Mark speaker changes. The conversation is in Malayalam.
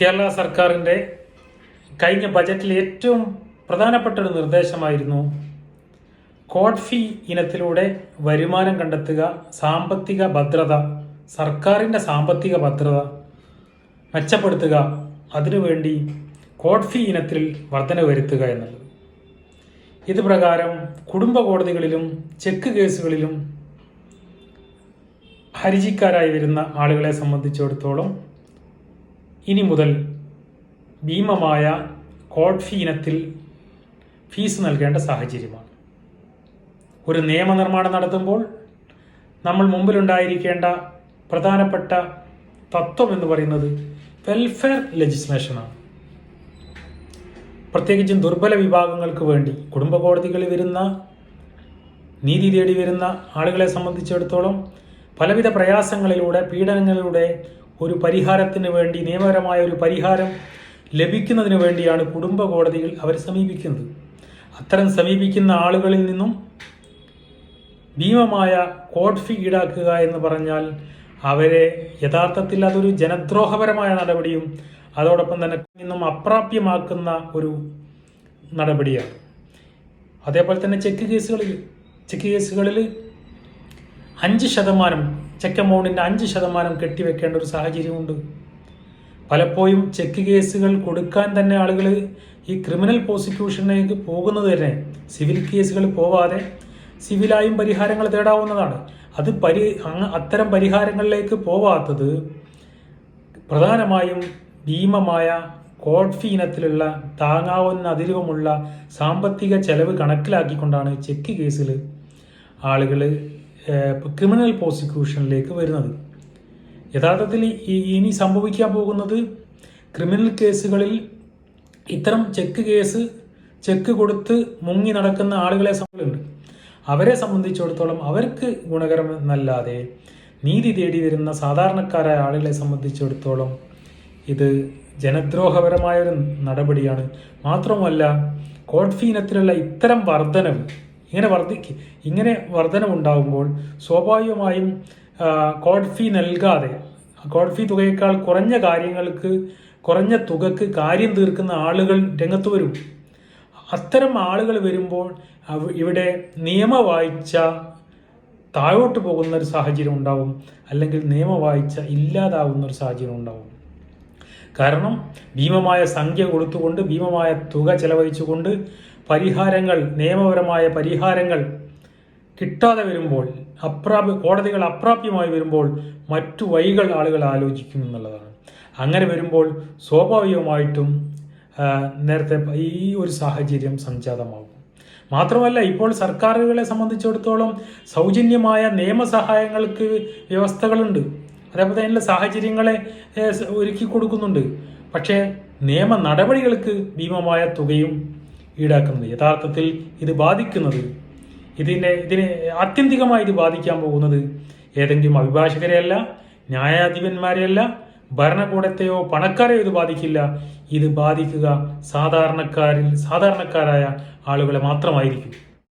Speaker 1: കേരള സർക്കാരിന്റെ കഴിഞ്ഞ ബജറ്റിൽ ഏറ്റവും പ്രധാനപ്പെട്ട ഒരു നിർദ്ദേശമായിരുന്നു കോഡ് ഫീ ഇനത്തിലൂടെ വരുമാനം കണ്ടെത്തുക സാമ്പത്തിക ഭദ്രത സർക്കാരിന്റെ സാമ്പത്തിക ഭദ്രത മെച്ചപ്പെടുത്തുക അതിനുവേണ്ടി കോഡ് ഫീ ഇനത്തിൽ വർധന വരുത്തുക എന്നുള്ളത്. ഇത് പ്രകാരം കുടുംബ കോടതികളിലും ചെക്ക് കേസുകളിലും ഹരിജിക്കാരായി വരുന്ന ആളുകളെ സംബന്ധിച്ചിടത്തോളം ഇനി മുതൽ ഭീമമായ കോഡ് ഫീ ഇനത്തിൽ ഫീസ് നൽകേണ്ട സാഹചര്യമാണ്. ഒരു നിയമനിർമ്മാണം നടത്തുമ്പോൾ നമ്മൾ മുമ്പിലുണ്ടായിരിക്കേണ്ട പ്രധാനപ്പെട്ട തത്വം എന്ന് പറയുന്നത് വെൽഫെയർ ലെജിസ്ലേഷനാണ് പ്രത്യേകിച്ചും ദുർബല വിഭാഗങ്ങൾക്ക് വേണ്ടി കുടുംബ കോടതികളിൽ വരുന്ന നീതി തേടി വരുന്ന ആളുകളെ സംബന്ധിച്ചിടത്തോളം പലവിധ പ്രയാസങ്ങളിലൂടെ പീഡനങ്ങളിലൂടെ ഒരു പരിഹാരത്തിന് വേണ്ടി നിയമപരമായ ഒരു പരിഹാരം ലഭിക്കുന്നതിന് വേണ്ടിയാണ് കുടുംബ കോടതികൾ അവർ സമീപിക്കുന്നത്. അത്തരം സമീപിക്കുന്ന ആളുകളിൽ നിന്നും ഭീമമായ കോട്ട് ഫീ ഈടാക്കുക എന്ന് പറഞ്ഞാൽ അവരെ യഥാർത്ഥത്തിൽ അതൊരു ജനദ്രോഹപരമായ നടപടിയും അതോടൊപ്പം തന്നെ നിന്നും അപ്രാപ്യമാക്കുന്ന ഒരു നടപടിയാണ്. അതേപോലെ തന്നെ ചെക്ക് കേസുകളിൽ ചെക്ക് കേസുകളിൽ അഞ്ച് ശതമാനം ചെക്ക് എമൗണ്ടിന്റെ അഞ്ച് ശതമാനം കെട്ടിവെക്കേണ്ട ഒരു സാഹചര്യമുണ്ട്. പലപ്പോഴും ചെക്ക് കേസുകൾ കൊടുക്കാൻ തന്നെ ആളുകൾ ഈ ക്രിമിനൽ പ്രോസിക്യൂഷനിലേക്ക് പോകുന്നത് തന്നെ സിവിൽ കേസുകൾ പോവാതെ സിവിലായും പരിഹാരങ്ങൾ തേടാവുന്നതാണ്. അത് പരി അത്തരം പരിഹാരങ്ങളിലേക്ക് പോവാത്തത് പ്രധാനമായും ഭീമമായ കോഡ് ഫീ ഇനത്തിലുള്ള താങ്ങാവുന്ന അതിരുവമുള്ള സാമ്പത്തിക ചെലവ് കണക്കിലാക്കിക്കൊണ്ടാണ് ചെക്ക് കേസിൽ ആളുകൾ ക്രിമിനൽ പ്രോസിക്യൂഷനിലേക്ക് വരുന്നത്. യഥാർത്ഥത്തിൽ ഇനി സംഭവിക്കാൻ പോകുന്നത് ക്രിമിനൽ കേസുകളിൽ ഇത്തരം ചെക്ക് കേസ് ചെക്ക് കൊടുത്ത് മുങ്ങി നടക്കുന്ന ആളുകളെ സംബന്ധിച്ചുണ്ട് അവരെ സംബന്ധിച്ചിടത്തോളം അവർക്ക് ഗുണകരമെന്നല്ലാതെ നീതി തേടി വരുന്ന സാധാരണക്കാരായ ആളുകളെ സംബന്ധിച്ചിടത്തോളം ഇത് ജനദ്രോഹപരമായ ഒരു നടപടിയാണ്. മാത്രമല്ല കോഡ് ഫീനത്തിലുള്ള ഇത്തരം വർധനവ് ഇങ്ങനെ വർദ്ധി ഇങ്ങനെ വർധനവുണ്ടാകുമ്പോൾ സ്വാഭാവികമായും കോഡ് ഫീ നൽകാതെ കോഡ് ഫീ തുകയേക്കാൾ കുറഞ്ഞ കാര്യങ്ങൾക്ക് കുറഞ്ഞ തുകക്ക് കാര്യം തീർക്കുന്ന ആളുകൾ രംഗത്ത് വരും. അത്തരം ആളുകൾ വരുമ്പോൾ ഇവിടെ നിയമവാഴ്ച താഴോട്ട് പോകുന്ന ഒരു സാഹചര്യം ഉണ്ടാവും അല്ലെങ്കിൽ നിയമവാഴ്ച ഇല്ലാതാവുന്ന ഒരു സാഹചര്യം ഉണ്ടാവും. കാരണം ഭീമമായ സംഖ്യ കൊടുത്തുകൊണ്ട് ഭീമമായ തുക ചെലവഴിച്ചുകൊണ്ട് പരിഹാരങ്ങൾ നിയമപരമായ പരിഹാരങ്ങൾ കിട്ടാതെ വരുമ്പോൾ അപ്രാപ്യ കോടതികൾ അപ്രാപ്യമായി വരുമ്പോൾ മറ്റു വഴികൾ ആളുകൾ ആലോചിക്കും എന്നുള്ളതാണ്. അങ്ങനെ വരുമ്പോൾ സ്വാഭാവികമായിട്ടും നേരത്തെ ഈ ഒരു സാഹചര്യം സംജാതമാകും. മാത്രമല്ല ഇപ്പോൾ സർക്കാരുകളെ സംബന്ധിച്ചിടത്തോളം സൗജന്യമായ നിയമസഹായങ്ങൾക്ക് വ്യവസ്ഥകളുണ്ട്. അതേപോലെ തന്നെ സാഹചര്യങ്ങളെ ഒരുക്കി കൊടുക്കുന്നുണ്ട്. പക്ഷേ നിയമ നടപടികൾക്ക് ഭീമമായ തുകയും ഈടാക്കുന്നത്. യഥാർത്ഥത്തിൽ ഇത് ബാധിക്കുന്നത് ഇതിനെ ഇതിനെ ആത്യന്തികമായി ഇത് ബാധിക്കാൻ പോകുന്നത് ഏതെങ്കിലും അഭിഭാഷകരെയല്ല ന്യായാധിപന്മാരെയല്ല ഭരണകൂടത്തെയോ പണക്കാരെയോ ഇത് ബാധിക്കില്ല. ഇത് ബാധിക്കുക സാധാരണക്കാരിൽ സാധാരണക്കാരായ ആളുകളെ മാത്രമായിരിക്കും.